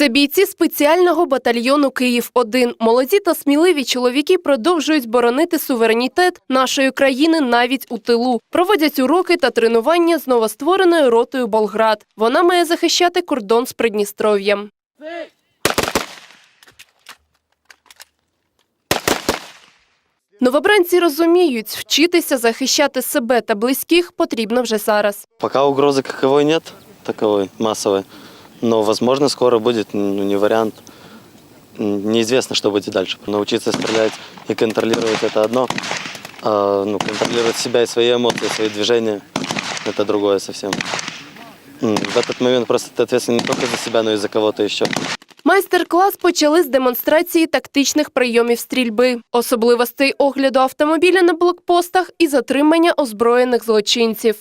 Це бійці спеціального батальйону Київ 1 Молоді та сміливі чоловіки продовжують боронити суверенітет нашої країни навіть у тилу. Проводять уроки та тренування з новоствореною ротою Болград. Вона має захищати кордон з Придністров'ям. Новобранці розуміють, вчитися захищати себе та близьких потрібно вже зараз. Пока угрозы каковой нет, таковой, массовой. Но, возможно, скоро будет, ну, не вариант. М, Неизвестно, что будет дальше. Научиться стрелять и контролировать это одно. А, ну, контролировать себя и свои эмоции, свои движения – это другое совсем. М, В этот момент просто ты ответственен не только за себя, но и за кого-то еще. Майстер-клас почали з демонстрації тактичних прийомів стрільби, особливостей огляду автомобіля на блокпостах і затримання озброєних злочинців.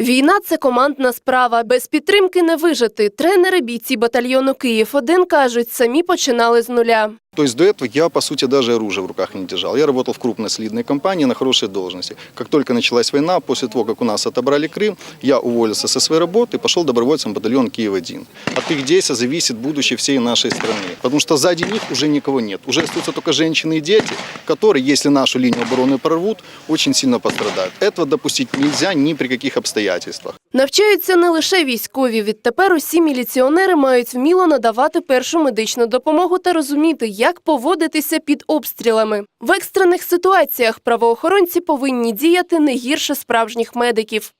Війна це командна справа. Без підтримки не вижити. Тренери бійці батальйону Київ 1 кажуть, самі починали з нуля. То есть до этого я, по сути, даже оружие в руках не держал. Я работал в крупной солидной компании на хорошей должности. Как только началась война, после того, как у нас отобрали Крым, я уволился со своей работы и пошел добровольцем в батальон Киев-1. От их действия зависит будущее всей нашей страны. Потому что сзади них уже никого нет. Уже остаются только женщины и дети, которые, если нашу линию обороны прорвут, очень сильно пострадают. Этого допустить нельзя ни при каких обстоятельствах. Навчаються не лише військові. Відтепер усі міліціонери мають вміло надавати першу медичну допомогу та розуміти, як поводитися під обстрілами. В екстрених ситуаціях правоохоронці повинні діяти не гірше справжніх медиків.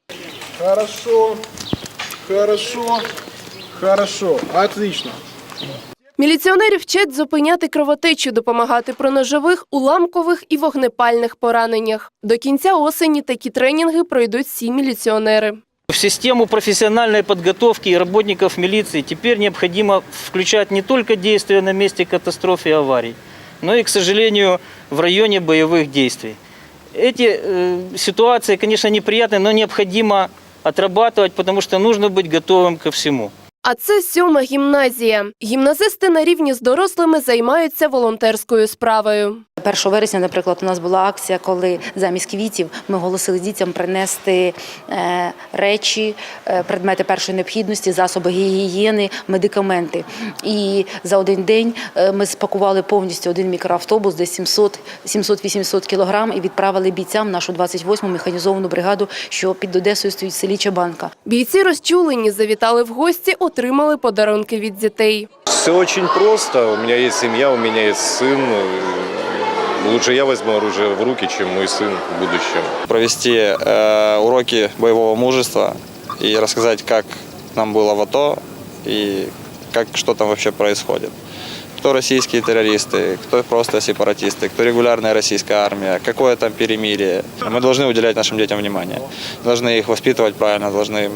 Хорошо, хорошо, хорошо, отлично. Міліціонерів вчать зупиняти кровотечу, допомагати при ножових, уламкових і вогнепальних пораненнях. До кінця осені такі тренінги пройдуть всі міліціонери. В систему профессиональной подготовки работников милиции теперь необходимо включать не только действия на месте катастроф и аварий, но и, к сожалению, в районе боевых действий. Эти э, ситуации, конечно, неприятные, но необходимо отрабатывать, потому что нужно быть готовым ко всему. А це сьома гімназія. Гімназисти на рівні з дорослими займаються волонтерською справою. 1 вересня, наприклад, у нас була акція, коли замість квітів ми оголосили дітям принести е, речі, е, предмети першої необхідності, засоби гігієни, медикаменти. І за один день е, ми спакували повністю один мікроавтобус, десь 700 700-800 кілограм, і відправили бійцям нашу 28-му механізовану бригаду, що під Одесою стоїть в селі Чабанка. Бійці розчулені, завітали в гості, отримали подарунки від дітей. Все очень просто. У меня есть семья, у меня есть сын. Лучше я возьму оружие в руки, чем мой сын в будущем. провести э, уроки боевого мужества и рассказать, как нам было в АТО и как что там вообще происходит. Кто российские террористы, кто просто сепаратисты, кто регулярная российская армия, какое там перемирие. Мы должны уделять нашим детям внимание. Должны их воспитывать правильно, должны,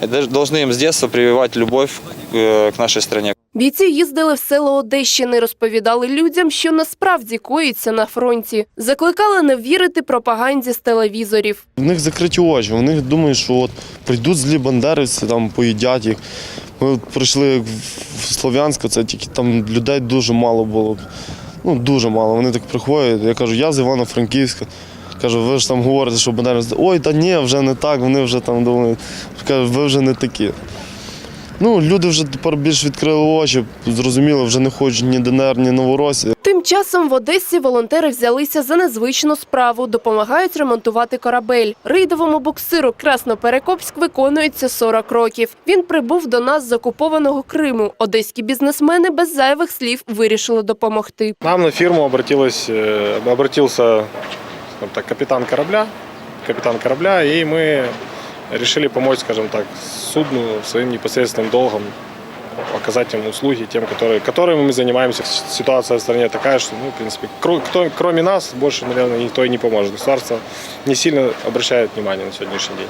должны им с детства прививать любовь э, к нашей стране. Бійці їздили в село Одещини, розповідали людям, що насправді коїться на фронті. Закликали не вірити пропаганді з телевізорів. В них закриті очі, вони думають, що от прийдуть злі бандерівці, там поїдять їх. Ми прийшли в Слов'янськ, це тільки там людей дуже мало було. Ну, дуже мало. Вони так приходять. Я кажу, я з Івано-Франківська. Кажу, ви ж там говорите, що бандерівці. Ой, та ні, вже не так, вони вже там думають. Кажу, ви вже не такі. Ну, люди вже тепер більш відкрили очі, зрозуміло, вже не хочуть ні ДНР, ні Новоросія. Тим часом в Одесі волонтери взялися за незвичну справу, допомагають ремонтувати корабель. Рейдовому буксиру Красноперекопськ виконується 40 років. Він прибув до нас з окупованого Криму. Одеські бізнесмени без зайвих слів вирішили допомогти. Нам на обратился скажем так, капитан корабля, капитан корабля, и мы решили помочь, скажем так, судну своим непосредственным долгом оказать им услуги тем, которые, которыми мы занимаемся. Ситуация в стране такая, что, ну, в принципе, кро- кто, кроме нас, больше, наверное, никто и не поможет. Государство не сильно обращает внимание на сегодняшний день.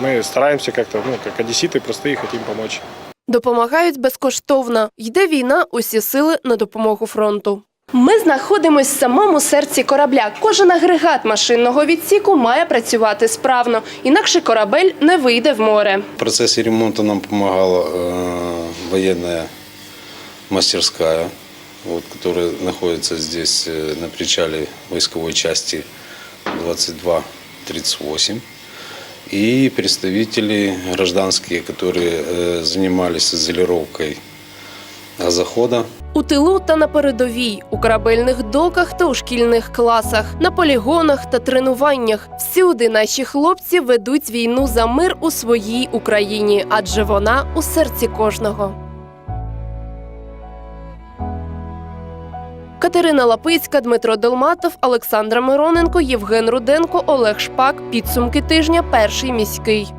Мы стараемся как-то, ну, как одесситы, простые, хотим помочь. Допомагають безкоштовно. Йде війна, усі сили на допомогу фронту. Ми знаходимось в самому серці корабля. Кожен агрегат машинного відсіку має працювати справно, інакше корабель не вийде в море. В процессе ремонта нам помогала э, военная мастерская вот, которые находятся здесь э, на причале войсковой части 2238, и представители гражданские, которые э, занимались изолировкой газохода. У тилу та на передовій, у корабельних доках та у шкільних класах, на полігонах та тренуваннях. Всюди наші хлопці ведуть війну за мир у своїй Україні, адже вона у серці кожного. Катерина Лапицька, Дмитро Долматов, Олександра Мироненко, Євген Руденко, Олег Шпак. Підсумки тижня. Перший міський.